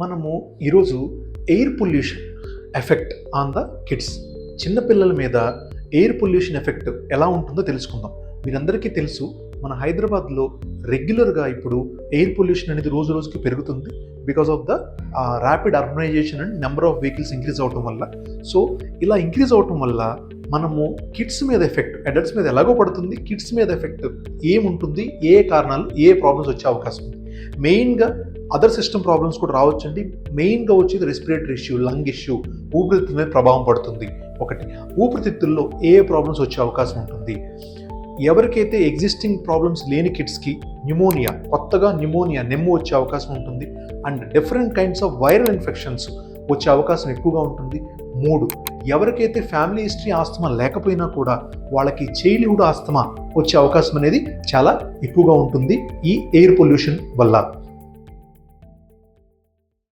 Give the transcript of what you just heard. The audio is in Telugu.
మనము ఈరోజు air pollution effect on the kids. చిన్నపిల్లల మీద ఎయిర్ పొల్యూషన్ ఎఫెక్ట్ ఎలా ఉంటుందో తెలుసుకుందాం. మీరందరికీ తెలుసు మన హైదరాబాద్లో రెగ్యులర్గా ఇప్పుడు ఎయిర్ పొల్యూషన్ అనేది రోజు రోజుకి పెరుగుతుంది. Because of the rapid urbanization and number of vehicles increase అవటం వల్ల. సో ఇలా ఇంక్రీజ్ అవటం వల్ల మనము కిడ్స్ మీద ఎఫెక్ట్ అడల్ట్స్ మీద ఎలాగో పడుతుంది కిడ్స్ మీద ఎఫెక్ట్ ఏముంటుంది ఏ కారణాలు ఏ ప్రాబ్లమ్స్ వచ్చే అవకాశం ఉంది. మెయిన్గా అదర్ సిస్టమ్ ప్రాబ్లమ్స్ కూడా రావచ్చండి. మెయిన్గా వచ్చేది రెస్పిరేటరీ ఇష్యూ లంగ్ ఇష్యూ ఊపిరితిత్తుల మీద ప్రభావం పడుతుంది. ఒకటి ఊపిరితిత్తుల్లో ఏ ప్రాబ్లమ్స్ వచ్చే అవకాశం ఉంటుంది? ఎవరికైతే ఎగ్జిస్టింగ్ ప్రాబ్లమ్స్ లేని కిడ్స్కి న్యూమోనియా కొత్తగా న్యూమోనియా నెమ్ము వచ్చే అవకాశం ఉంటుంది. And different kinds of viral infections వచ్చే అవకాశం ఎక్కువగా ఉంటుంది. మూడు ఎవరికైతే ఫ్యామిలీ హిస్టరీ ఆస్తమా లేకపోయినా కూడా వాళ్ళకి చైల్డ్హుడ్ ఆస్తమా వచ్చే అవకాశం అనేది చాలా ఎక్కువగా ఉంటుంది ఈ ఎయిర్ పొల్యూషన్ వల్ల.